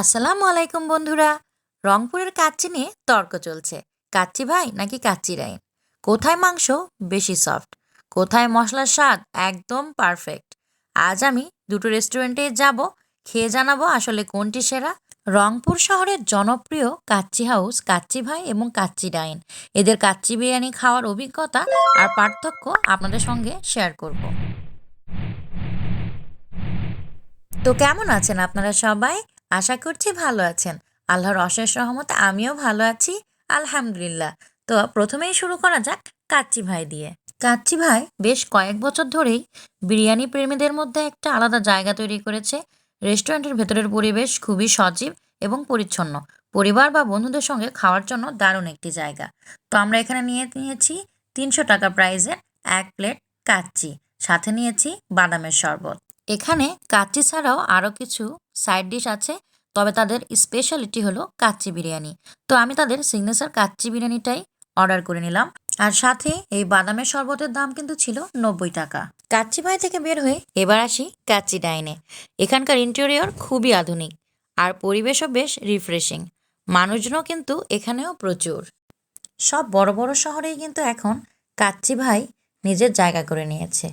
আসসালামু আলাইকুম, বন্ধুরা। রংপুরের কাচ্চি নিয়ে তর্ক চলছে। কাচ্চি ভাই নাকি কাচ্চি রাইন? কোথায় মাংস বেশি সফট? কোথায় মশলার স্বাদ একদম পারফেক্ট? আজ আমি দুটো রেস্টুরেন্টে যাব, খেয়ে জানাব আসলে কোনটি সেরা। রংপুর শহরের জনপ্রিয় কাচ্চি হাউস, কাচ্চি ভাই এবং কাচ্চি ডাইন এদের কাচ্চি বিরিয়ানি খাওয়ার অভিজ্ঞতা আর পার্থক্য আপনাদের সঙ্গে শেয়ার করব। তো কেমন আছেন আপনারা সবাই? আশা করছি ভালো আছেন। আল্লাহর অশেষ রহমতে আমিও ভালো আছি, আলহামদুলিল্লাহ। তো প্রথমেই শুরু করা যাক কাচ্চি ভাই দিয়ে। কাচ্চি ভাই বেশ কয়েক বছর ধরেই বিরিয়ানি প্রেমীদের মধ্যে একটা আলাদা জায়গা তৈরি করেছে। রেস্টুরেন্টের ভেতরের পরিবেশ খুবই সজীব এবং পরিচ্ছন্ন। পরিবার বা বন্ধুদের সঙ্গে খাওয়ার জন্য দারুণ একটি জায়গা। তো আমরা এখানে নিয়ে নিয়েছি তিনশো টাকা প্রাইজের এক প্লেট কাচ্চি। সাথে নিয়েছি বাদামের শরবত। এখানে কাচ্চি ছাড়াও আরও কিছু সাইড ডিশ আছে, তবে তাদের স্পেশালিটি হলো কাচ্চি বিরিয়ানি। তো আমি তাদের সিগনেচার কাচ্চি বিরিয়ানিটাই অর্ডার করে নিলাম। আর সাথে এই বাদামের শরবতের দাম কিন্তু ছিল নব্বই টাকা। কাচ্চি ভাই থেকে বের হয়ে এবার আসি কাচ্চি ডাইনে এখানকার ইন্টেরিয়র খুবই আধুনিক, আর পরিবেশও বেশ রিফ্রেশিং মানুষজনও কিন্তু এখানেও প্রচুর। সব বড় বড় শহরেই কিন্তু এখন কাচ্চি ভাই নিজের জায়গা করে নিয়েছে।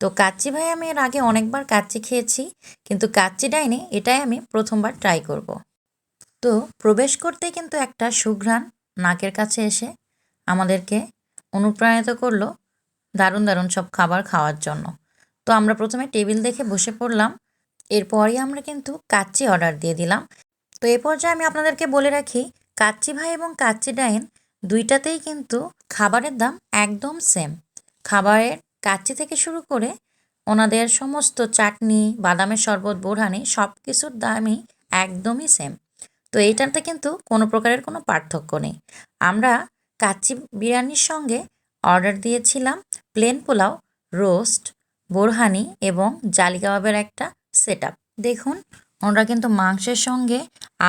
তো কাচ্চি ভাই আমি এর আগে অনেকবার কাচ্চি খেয়েছি, কিন্তু কাচ্চি ডাইনে, এটাই আমি প্রথমবার ট্রাই করব। তো প্রবেশ করতেই কিন্তু একটা সুঘ্রাণ নাকের কাছে এসে আমাদেরকে অনুপ্রাণিত করল দারুণ দারুণ সব খাবার খাওয়ার জন্য। তো আমরা প্রথমে টেবিল দেখে বসে পড়লাম, এরপরই আমরা কিন্তু কাচ্চি অর্ডার দিয়ে দিলাম। তো এ পর্যায়ে আমি আপনাদেরকে বলে রাখি, কাচ্চি ভাই এবং কাচ্চি ডাইন দুইটাতেই কিন্তু খাবারের দাম একদম সেম খাবারের কাচ্চি থেকে শুরু করে ওনাদের সমস্ত চাটনি, বাদামের শরবত, বোরহানি সব কিছুর দামই একদমই সেম তো এইটাতে কিন্তু কোনো প্রকারের কোনো পার্থক্য নেই। আমরা কাচ্চি বিরিয়ানির সঙ্গে অর্ডার দিয়েছিলাম প্লেন পোলাও রোস্ট বোরহানি এবং জালি কাবাবের একটা সেট দেখুন, ওনারা কিন্তু মাংসের সঙ্গে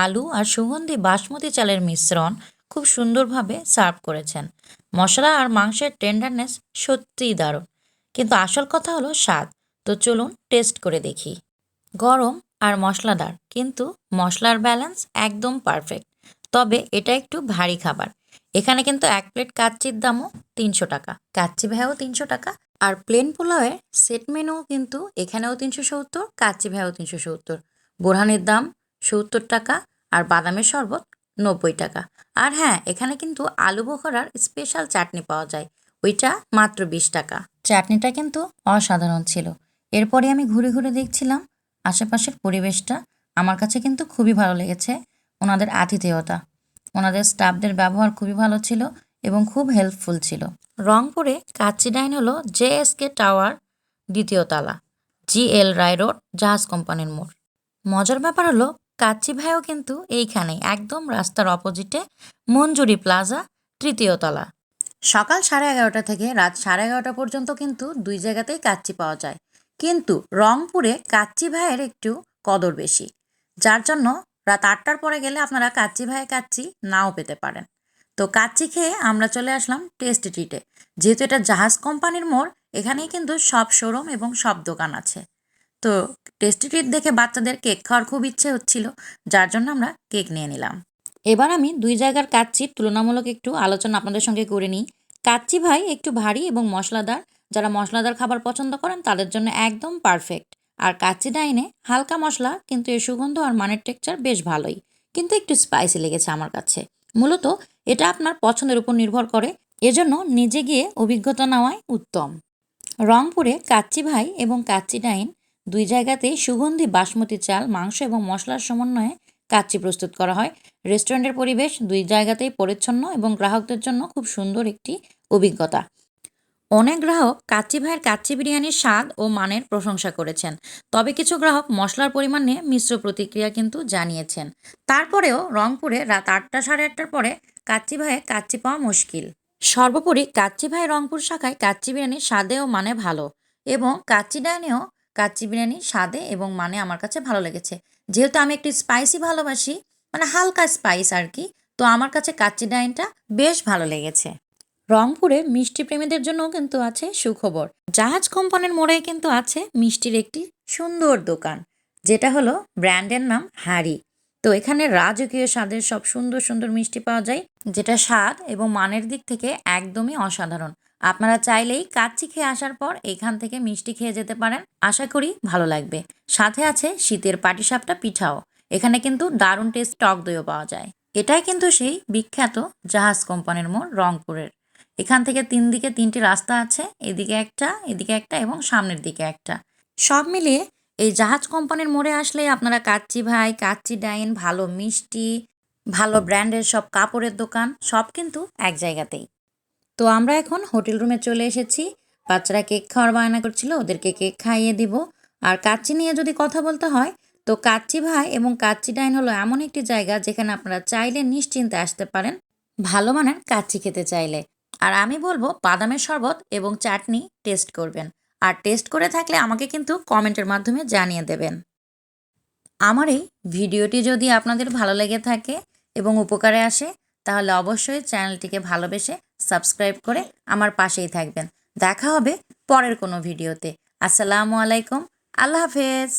আলু আর সুগন্ধি বাসমতি চালের মিশ্রণ খুব সুন্দরভাবে সার্ভ করেছেন। মশলা আর মাংসের টেন্ডারনেস সত্যিই দারুণ। কিন্তু আসল কথা হলো স্বাদ। তো চলুন টেস্ট করে দেখি। গরম আর মশলাদার, কিন্তু মশলার ব্যালেন্স একদম পারফেক্ট তবে এটা একটু ভারী খাবার। এখানে কিন্তু এক প্লেট কাচ্চির দামও তিনশো টাকা। কাচ্চি ভ্যাও তিনশো টাকা আর প্লেন পোলাওয়ের সেট মেনু কিন্তু এখানেও তিনশো সত্তর, কাচ্চি ভ্যাও তিনশো সত্তর। বোরহানের দাম সত্তর টাকা আর বাদামের শরবত নব্বই টাকা। আর হ্যাঁ এখানে কিন্তু আলু বোখরার স্পেশাল চাটনি পাওয়া যায়। ওইটা মাত্র বিশ টাকা। চাটনিটা কিন্তু অসাধারণ ছিল। এরপরে আমি ঘুরে ঘুরে দেখছিলাম আশেপাশের পরিবেশটা। আমার কাছে কিন্তু খুবই ভালো লেগেছে ওনাদের আতিথেয়তা। ওনাদের স্টাফদের ব্যবহার খুবই ভালো ছিল এবং খুব হেল্পফুল ছিল। রংপুরে কাচ্চি ডাইন হলো জে এস কে টাওয়ার দ্বিতীয় তালা, জি এল রায় রোড, জাহাজ কোম্পানির মোড়। মজার ব্যাপার হলো কাচ্চি ভাইও কিন্তু এইখানে একদম রাস্তার অপোজিটে মঞ্জুরি প্লাজা তৃতীয় তলা। সকাল সাড়ে এগারোটা থেকে রাত সাড়ে এগারোটা পর্যন্ত কিন্তু দুই জায়গাতেই কাচ্চি পাওয়া যায়। কিন্তু রংপুরে কাচ্চি ভাইয়ের একটু কদর বেশি। যার জন্য রাত আটটার পরে গেলে আপনারা কাচ্চি ভাইয়ে কাচ্চি নাও পেতে পারেন। তো কাচ্চি খেয়ে আমরা চলে আসলাম টেস্টি ট্রিটে। যেহেতু এটা জাহাজ কোম্পানির মোড়, এখানেই কিন্তু সব শোরুম এবং সব দোকান আছে। তো টেস্টি ট্রিট দেখে বাচ্চাদের কেক খাওয়ার খুব ইচ্ছে হচ্ছিল, যার জন্য আমরা কেক নিয়ে নিলাম। এবার আমি দুই জায়গার কাচ্চির তুলনামূলক একটু আলোচনা আপনাদের সঙ্গে করে নিই। কাচ্চি ভাই একটু ভারী এবং মশলাদার। যারা মশলাদার খাবার পছন্দ করেন, তাদের জন্য একদম পারফেক্ট আর কাচ্চি ডাইনে হালকা মশলা, কিন্তু এর সুগন্ধ আর মানের টেক্সচার বেশ ভালোই। কিন্তু একটু স্পাইসি লেগেছে আমার কাছে। মূলত এটা আপনার পছন্দের উপর নির্ভর করে। এজন্য নিজে গিয়ে অভিজ্ঞতা নেওয়াই উত্তম। রংপুরে কাচ্চি ভাই এবং কাচ্চি ডাইন দুই জায়গাতেই সুগন্ধি, বাসমতি চাল, মাংস এবং মশলার সমন্বয়ে কাচ্চি প্রস্তুত করা হয়। রেস্টুরেন্টের পরিবেশ দুই জায়গাতেই পরিচ্ছন্ন এবং গ্রাহকদের জন্য খুব সুন্দর একটি অভিজ্ঞতা। অনেক গ্রাহক কাচ্চি ভাইয়ের কাচ্চি বিরিয়ানির স্বাদ ও মানের প্রশংসা করেছেন। তবে কিছু গ্রাহক মশলার পরিমাণ নিয়ে মিশ্র প্রতিক্রিয়া কিন্তু জানিয়েছেন। তারপরেও রংপুরে রাত আটটা সাড়ে আটটার পরে কাচ্চি ভাইয়ে কাচ্চি পাওয়া মুশকিল। সর্বোপরি কাচ্চি ভাই রংপুর শাখায় কাচ্চি বিরিয়ানির স্বাদে ও মানে ভালো এবং কাচ্চি ডাইনেও কাচ্চি বিরিয়ানি স্বাদে এবং মানে আমার কাছে ভালো লেগেছে। যেহেতু আমি একটু স্পাইসি ভালোবাসি মানে হালকা স্পাইস আর কি, তো আমার কাছে কাচ্চি ডাইনটা বেশ ভালো লেগেছে। রংপুরে মিষ্টি প্রেমীদের জন্যও কিন্তু আছে সুখবর। জাহাজ কোম্পানির মোড়ে কিন্তু আছে মিষ্টির একটি সুন্দর দোকান, যেটা হলো ব্র্যান্ডের নাম হাড়ি তো এখানে রাজকীয় স্বাদের সব সুন্দর সুন্দর মিষ্টি পাওয়া যায়, যেটা স্বাদ এবং মানের দিক থেকে একদমই অসাধারণ। আপনারা চাইলেই কাচ্চি খেয়ে আসার পর এখান থেকে মিষ্টি খেয়ে যেতে পারেন। আশা করি ভালো লাগবে। সাথে আছে শীতের পাটিসাপটা পিঠাও। এখানে কিন্তু দারুণ টেস্ট টক দইও পাওয়া যায়। এটাই কিন্তু সেই বিখ্যাত জাহাজ কোম্পানির মোড় রংপুরের। এখান থেকে তিন দিকে তিনটি রাস্তা আছে, এদিকে একটা এদিকে একটা এবং সামনের দিকে একটা। সব মিলিয়ে এই জাহাজ কোম্পানির মোড়ে আসলে আপনারা কাচ্চি ভাই, কাচ্চি ডাইন, ভালো মিষ্টি, ভালো ব্র্যান্ডের সব কাপড়ের দোকান, সব কিন্তু এক জায়গাতেই। তো আমরা এখন হোটেল রুমে চলে এসেছি। বাচ্চারা কেক খাওয়ার বায়না করছিল, ওদেরকে কেক খাইয়ে দিব। আর কাচ্চি নিয়ে যদি কথা বলতে হয়, তো কাচ্চি ভাই এবং কাচ্চি ডাইন হলো এমন একটি জায়গা যেখানে আপনারা চাইলে নিশ্চিন্তে আসতে পারেন। ভালো মানের কাচ্চি খেতে চাইলে। আর আমি বলব, বাদামের শরবত এবং চাটনি টেস্ট করবেন। আর টেস্ট করে থাকলে আমাকে কিন্তু কমেন্টের মাধ্যমে জানিয়ে দেবেন। আমার এই ভিডিওটি যদি আপনাদের ভালো লেগে থাকে এবং উপকারে আসে, তাহলে অবশ্যই চ্যানেলটিকে ভালোবেসে সাবস্ক্রাইব করে আমার পাশেই থাকবেন। দেখা হবে পরের কোনো ভিডিওতে। আসসালামু আলাইকুম। আল্লাহ হাফেজ।